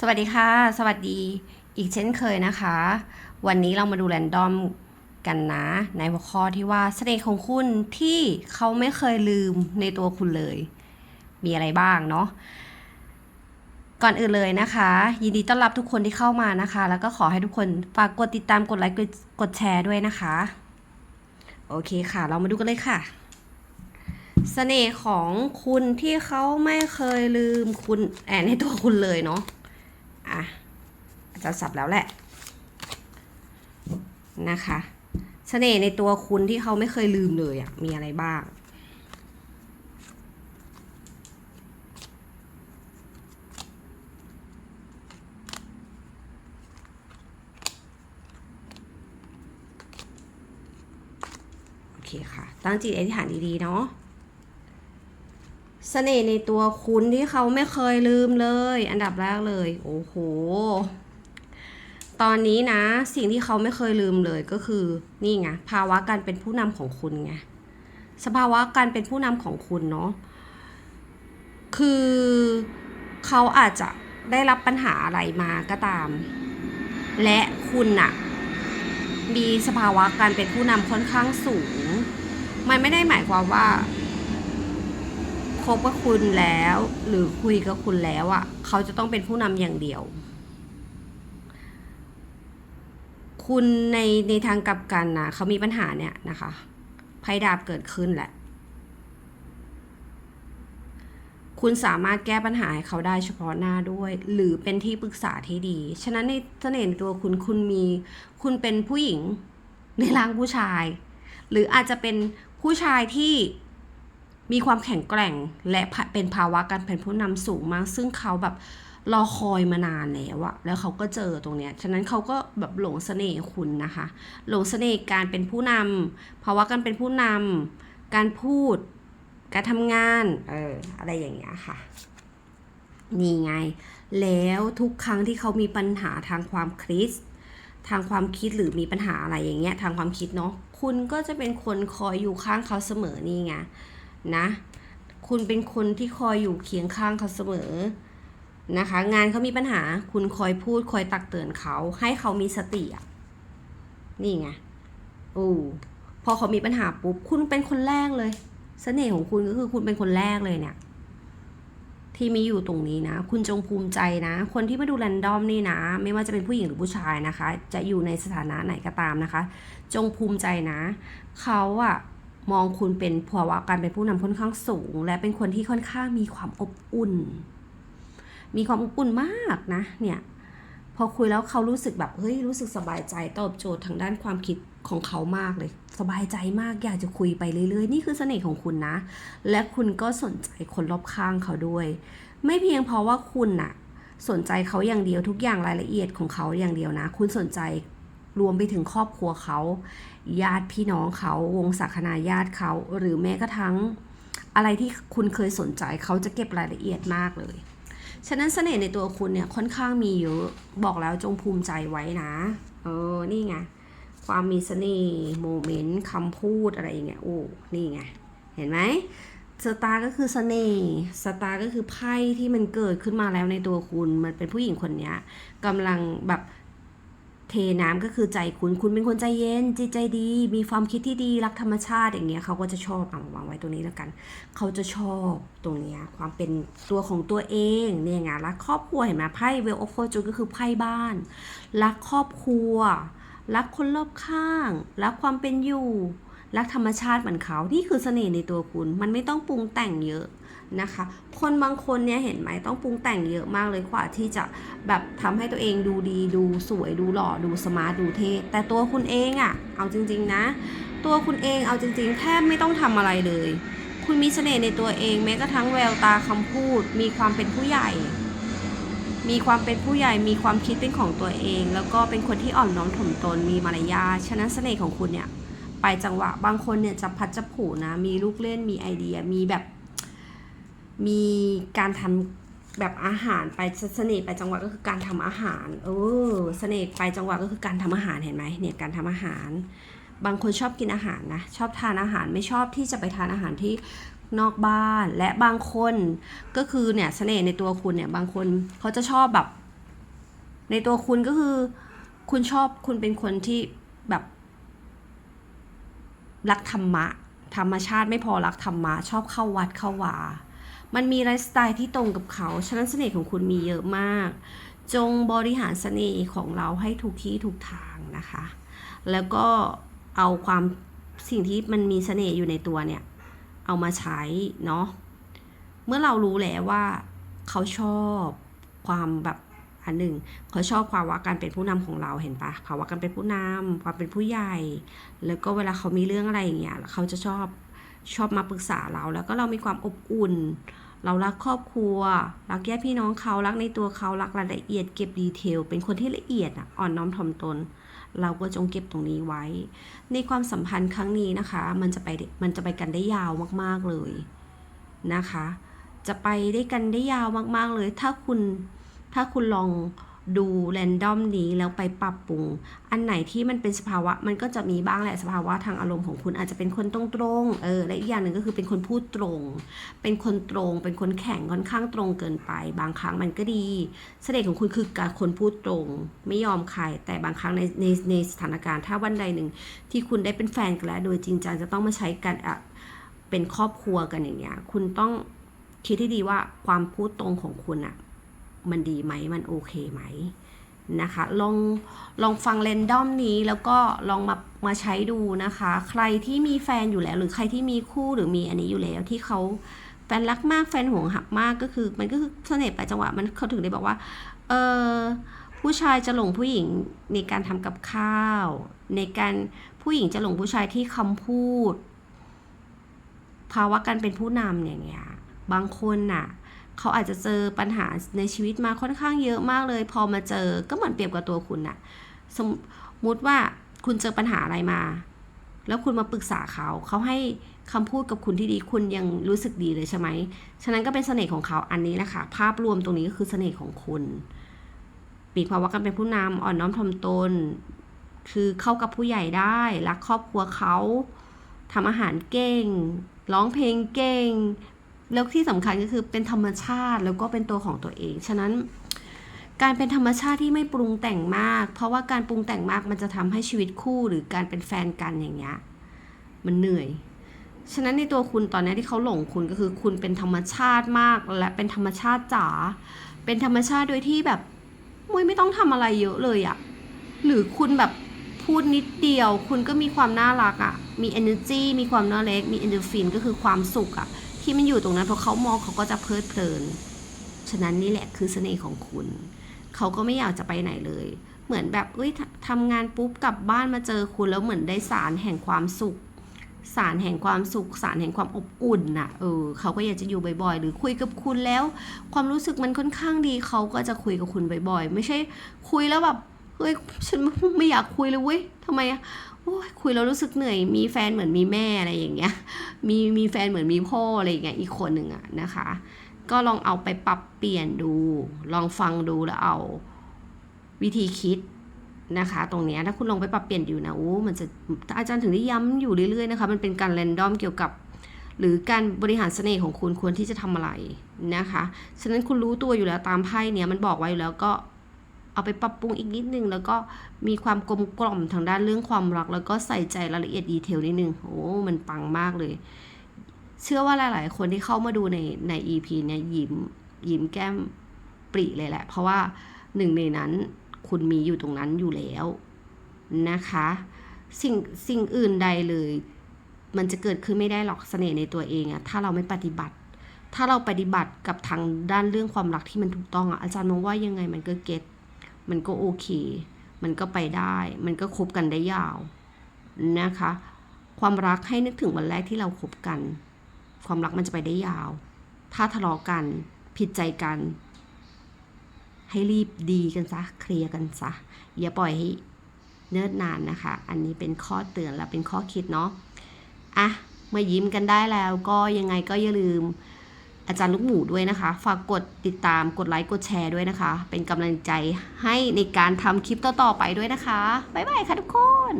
สวัสดีค่ะ สวัสดีอีกเช่นเคยนะคะ วันนี้เรามาดูแรนดอมกันนะ ในหัวข้อที่ว่าเสน่ห์ของคุณที่เขาไม่เคยลืมในตัวคุณเลย มีอะไรบ้างเนาะก่อนอื่นเลยนะคะ ยินดีต้อนรับทุกคนที่เข้ามานะคะ แล้วก็ขอให้ทุกคนฝากกดติดตามกดไลค์กดแชร์ด้วยนะคะ โอเคค่ะ เรามาดูกันเลยค่ะเสน่ห์ของคุณที่เขาไม่เคยลืมคุณแอนในตัวคุณเลยเนาะ อะอาจจะสับแล้วแหละนะคะเสน่ห์ในตัวคุณที่เขาไม่เคยลืมเลยอะมีอะไรบ้าง โอเคค่ะ ตั้งจิตอธิษฐานดี ๆ เนาะ เสน่ห์ในตัวคุณที่เขาไม่เคยลืมเลย อันดับแรกเลย โอ้โห ตอนนี้นะ สิ่งที่เขาไม่เคยลืมเลยก็คือ นี่ไงภาวะการเป็นผู้นำของคุณไงสภาวะการเป็นผู้นำของคุณเนาะคือเขาอาจจะได้รับปัญหาอะไรมาก็ตาม และคุณน่ะ มีสภาวะการเป็นผู้นำค่อนข้างสูง มันไม่ได้หมายความว่า บกับคุณแล้ว หรือคุยกับคุณแล้วอะ่ะ เขาจะต้องเป็นผู้นำอย่างเดียว คุณในในทางกลับกันนะเขามีปัญหาเนี่ยนะคะไพ่ดาบเกิดขึ้นแหละ คุณสามารถแก้ปัญหาให้เขาได้เฉพาะหน้าด้วย หรือเป็นที่ปรึกษาที่ดี ฉะนั้นในเสน่ห์ในตัวคุณคุณมี คุณเป็นผู้หญิงในร่างผู้ชาย หรืออาจจะเป็นผู้ชายที่ มีความแข็งแกร่งและเป็นภาวะการเป็นผู้นำสูงมาก ซึ่งเขาแบบรอคอยมานานแล้วอะแล้วเขาก็เจอตรงเนี้ย ฉะนั้นเขาก็แบบหลงเสน่ห์คุณนะคะ หลงเสน่ห์การเป็นผู้นำภาวะการเป็นผู้นำการพูด การทำงาน เออ อะไรอย่างเงี้ยค่ะ นี่ไง แล้วทุกครั้งที่เขามีปัญหาทางความคิด ทางความคิดหรือมีปัญหาอะไรอย่างเงี้ย ทางความคิดเนาะ คุณก็จะเป็นคนคอยอยู่ข้างเขาเสมอนี่ไง นะ คุณเป็นคนที่คอยอยู่เคียงข้างเขาเสมอนะคะ งานเขามีปัญหาคุณคอยพูดคอยตักเตือนเขา ให้เขามีสติอะนี่ไงโอ้พอเขามีปัญหาปุ๊บคุณเป็นคนแรกเลยเสน่ห์ของคุณก็คือคุณเป็นคนแรกเลยเนี่ย ที่มีอยู่ตรงนี้นะ คุณจงภูมิใจนะ คนที่มาดูแรนดอมนี่นะ ไม่ว่าจะเป็นผู้หญิงหรือผู้ชายนะคะ จะอยู่ในสถานะไหนก็ตามนะคะ จงภูมิใจนะ เขาอะ มองคุณเป็นภาวะการเป็นผู้นำค่อนข้างสูง และเป็นคนที่ค่อนข้างมีความอบอุ่น มีความอบอุ่นมากนะ เนี่ยพอคุยแล้วเขารู้สึกแบบเฮ้ยรู้สึกสบายใจตอบโจทย์ทางด้านความคิดของเขามากเลย สบายใจมากอยากจะคุยไปเรื่อยๆ นี่คือเสน่ห์ของคุณนะ และคุณก็สนใจคนรอบข้างเขาด้วย ไม่เพียงเพราะว่าคุณน่ะ สนใจเขาอย่างเดียวทุกอย่างรายละเอียดของเขาอย่างเดียวนะ คุณสนใจ รวมไปถึงครอบครัวเขา ญาติพี่น้องเขาวงศาคณาญาติเขา หรือแม้กระทั่งอะไรที่คุณเคยสนใจเขาจะเก็บรายละเอียดมากเลย ฉะนั้นเสน่ห์ในตัวคุณเนี่ยค่อนข้างมีเยอะบอกแล้วจงภูมิใจไว้นะ เออ นี่ไง ความมีเสน่ห์โมเมนต์คำพูดอะไรอย่างเงี้ย โอ้ นี่ไง เห็นไหมสตาร์ก็คือเสน่ห์สตาร์ก็คือไพ่ที่มันเกิดขึ้นมาแล้วในตัวคุณ มันเป็นผู้หญิงคนนี้กำลังแบบ เทน้ำก็คือใจคุณ คุณเป็นคนใจเย็นจิตใจดี มีความคิดที่ดีรักธรรมชาติอย่างเงี้ยเขาก็จะชอบเอาวางไว้ตรงนี้แล้วกัน เขาจะชอบตรงเนี้ยความเป็นตัวของตัวเองเนี่ยไงรักครอบครัวเห็นไหมไพ่เวลออฟโฟจูก็คือไพ่บ้าน รักครอบครัว รักคนรอบข้าง รักความเป็นอยู่ รักธรรมชาติเหมือนเขานี่คือเสน่ห์ในตัวคุณ มันไม่ต้องปรุงแต่งเยอะ นะคะ คนบางคนเนี่ยเห็นไหมต้องปรุงแต่งเยอะมากเลยกว่าที่จะแบบทำให้ตัวเองดูดีดูสวยดูหล่อดูสมาร์ทดูเท่แต่ตัวคุณเองอะเอาจริง ๆนะ ตัวคุณเองเอาจริง ๆ แทบไม่ต้องทำอะไรเลย คุณมีเสน่ห์ในตัวเองแม้กระทั่งแววตาคำพูด มีความเป็นผู้ใหญ่ มีความเป็นผู้ใหญ่มีความคิดเป็นของตัวเอง แล้วก็เป็นคนที่อ่อนน้อมถ่อมตนมีมารยาทฉะนั้นเสน่ห์ของคุณเนี่ยไปจังหวะบางคนเนี่ยจะพัดจะผูนะ มีลูกเล่นมีไอเดียมีแบบ มีการทำแบบอาหารไปเสน่ห์ไปจังหวะก็คือการทำอาหาร เออเสน่ห์ไปจังหวะก็คือการทำอาหารเห็นไหมเนี่ยการทำอาหาร บางคนชอบกินอาหารนะชอบทานอาหารไม่ชอบที่จะไปทานอาหารที่นอกบ้านและบางคนก็คือเนี่ยเสน่ห์ในตัวคุณเนี่ยบางคนเขาจะชอบแบบ ในตัวคุณก็คือ คุณชอบคุณเป็นคนที่แบบรักธรรมะ ธรรมชาติไม่พอรักธรรมะ ชอบเข้าวัดเข้าวา มันมีไลฟ์สไตล์ที่ตรงกับเขา ฉะนั้นเสน่ห์ของคุณมีเยอะมาก จงบริหารเสน่ห์ของเราให้ถูกที่ถูกทางนะคะ แล้วก็เอาความสิ่งที่มันมีเสน่ห์อยู่ในตัวเนี่ย เอามาใช้เนาะ เมื่อเรารู้แล้วว่าเขาชอบความแบบอันหนึ่งเขาชอบภาวะการเป็นผู้นำของเราเห็นปะภาวะการเป็นผู้นำความเป็นผู้ใหญ่ แล้วก็เวลาเขามีเรื่องอะไรอย่างเงี้ยเขาจะชอบ ชอบมาปรึกษาเรา แล้วก็เรามีความอบอุ่น เรารักครอบครัว รักญาติพี่น้องเขา รักในตัวเขา รักรายละเอียด เก็บดีเทล เป็นคนที่ละเอียดอะอ่อนน้อมถ่อมตน เราก็จงเก็บตรงนี้ไว้ ในความสัมพันธ์ครั้งนี้นะคะ มันจะไป มันจะไปกันได้ยาวมากๆเลยนะคะ จะไปได้กันได้ยาวมากๆเลย ถ้าคุณ ถ้าคุณลอง ดูแรนดอมนี้แล้วไปปรับปรุง อันไหนที่มันเป็นสภาวะมันก็จะมีบ้างแหละสภาวะทางอารมณ์ของคุณอาจจะเป็นคนตรงๆ เออ และอีกอย่างหนึ่งก็คือเป็นคนพูดตรง เป็นคนตรง เป็นคนแข็งค่อนข้างตรงเกินไป บางครั้งมันก็ดี เสน่ห์ของคุณคือการคนพูดตรง ไม่ยอมใคร แต่บางครั้งในในในสถานการณ์ถ้าวันใดหนึ่ง ที่คุณได้เป็นแฟนกันแล้ว โดยจริงจังจะต้องมาใช้กันอะเป็นครอบครัวกันอย่างเงี้ย คุณต้องคิดให้ดีว่าความพูดตรงของคุณอะ มันดีไหมมันโอเคไหมนะคะลองลองฟังเรนดอมนี้แล้วก็ลองมามาใช้ดูนะคะ ใครที่มีแฟนอยู่แล้ว หรือใครที่มีคู่หรือมีอันนี้อยู่แล้วที่เขาแฟนรักมากแฟนห่วงหักมากก็คือ มันก็คือเสน่ห์ปจังหวะมันเขาถึงได้บอกว่าเออผู้ชายจะหลงผู้หญิงในการทำกับข้าว ในการผู้หญิงจะหลงผู้ชายที่คำพูด ภาวะการเป็นผู้นำอย่างเงี้ยบางคนน่ะ เขาอาจจะเจอปัญหาในชีวิตมาค่อนข้างเยอะมากเลย พอมาเจอก็เหมือนเปรียบกับตัวคุณน่ะสมมติว่าคุณเจอปัญหาอะไรมา แล้วคุณมาปรึกษาเขาเขาให้คำพูดกับคุณที่ดีคุณยังรู้สึกดีเลยใช่ไหมฉะนั้นก็เป็นเสน่ห์ของเขาอันนี้แหละค่ะภาพรวมตรงนี้ก็คือเสน่ห์ของคุณปีภาวะการเป็นผู้นำอ่อนน้อมถ่อมตน คือเข้ากับผู้ใหญ่ได้รักครอบครัวเขาทำอาหารเก่งร้องเพลงเก่ง แล้วที่สำคัญก็คือเป็นธรรมชาติแล้วก็เป็นตัวของตัวเอง ฉะนั้น การเป็นธรรมชาติที่ไม่ปรุงแต่งมาก เพราะว่าการปรุงแต่งมากมันจะทำให้ชีวิตคู่หรือการเป็นแฟนกันอย่างเงี้ยมันเหนื่อย ฉะนั้นในตัวคุณตอนนี้ที่เขาหลงคุณก็คือคุณเป็นธรรมชาติมาก และเป็นธรรมชาติจ๋าเป็นธรรมชาติโดยที่แบบมุ้ยไม่ต้องทำอะไรเยอะเลยอะหรือคุณแบบพูดนิดเดียว คุณก็มีความน่ารักอะมี energy มีความน่าเล็กมี endorphin ก็คือความสุขอะ ที่มันอยู่ตรงนั้นพอเขามองเขาก็จะเพลิดเพลิน ฉะนั้นนี่แหละคือเสน่ห์ของคุณ เขาก็ไม่อยากจะไปไหนเลย เหมือนแบบเอ้ยทำงานปุ๊บกลับบ้านมาเจอคุณแล้วเหมือนได้สารแห่งความสุข สารแห่งความสุข สารแห่งความอบอุ่นน่ะ เออ เขาก็อยากจะอยู่บ่อยๆ หรือคุยกับคุณแล้ว ความรู้สึกมันค่อนข้างดี เขาก็จะคุยกับคุณบ่อยๆ ไม่ใช่ คุยแล้วแบบเฮ้ย ฉันไม่อยากคุยเลยเว้ยทำไมอะ คุยแล้วรู้สึกเหนื่อย มีแฟนเหมือนมีแม่อะไรอย่างเงี้ย มีมีแฟนเหมือนมีพ่ออะไรอย่างเงี้ยอีกคนหนึ่งอะนะคะ ก็ลองเอาไปปรับเปลี่ยนดู ลองฟังดูแล้วเอาวิธีคิดนะคะ ตรงนี้ถ้าคุณลองไปปรับเปลี่ยนอยู่นะโอ้มันจะอาจารย์ถึงได้ย้ำอยู่เรื่อยๆนะคะ มันเป็นการแรนดอมเกี่ยวกับ หรือการบริหารเสน่ห์ของคุณควรที่จะทำอะไรนะคะ ฉะนั้นคุณรู้ตัวอยู่แล้วตามไพ่เนี้ยมันบอกไว้อยู่แล้วก็ เอาไปปรับปรุงอีกนิดนึง แล้วก็มีความกลมกล่อมทางด้านเรื่องความรัก แล้วก็ใส่ใจรายละเอียดดีเทลนิดนึง โอ้ มันปังมากเลย เชื่อว่าหลาย ๆ คนที่เข้ามาดูในใน EP เนี่ยยิ้มยิ้มแก้มปรีเลยแหละ เพราะว่าหนึ่งในนั้นคุณมีอยู่ตรงนั้นอยู่แล้วนะคะ สิ่งสิ่งอื่นใดเลย มันจะเกิดขึ้นไม่ได้หรอกเสน่ห์ในตัวเองอะถ้าเราไม่ปฏิบัติ ถ้าเราปฏิบัติกับทางด้านเรื่องความรักที่มันถูกต้องอะอาจารย์มองว่ายังไงมันก็เก็ต มันก็โอเค มันก็ไปได้ มันก็คบกันได้ยาวนะคะ ความรักให้นึกถึงวันแรกที่เราคบกัน ความรักมันจะไปได้ยาว ถ้าทะเลาะกันผิดใจกัน ให้รีบดีกันซะเคลียร์กันซะอย่าปล่อยให้เนิ่นนานนะคะ อันนี้เป็นข้อเตือนและเป็นข้อคิดเนาะอะเมายิ้มกันได้แล้วก็ยังไงก็อย่าลืม อาจารย์ลูกหมูด้วยนะคะ ฝากกดติดตามกดไลค์กดแชร์ด้วยนะคะ เป็นกำลังใจให้ในการทำคลิปต่อๆไปด้วยนะคะ บ๊ายบายค่ะทุกคน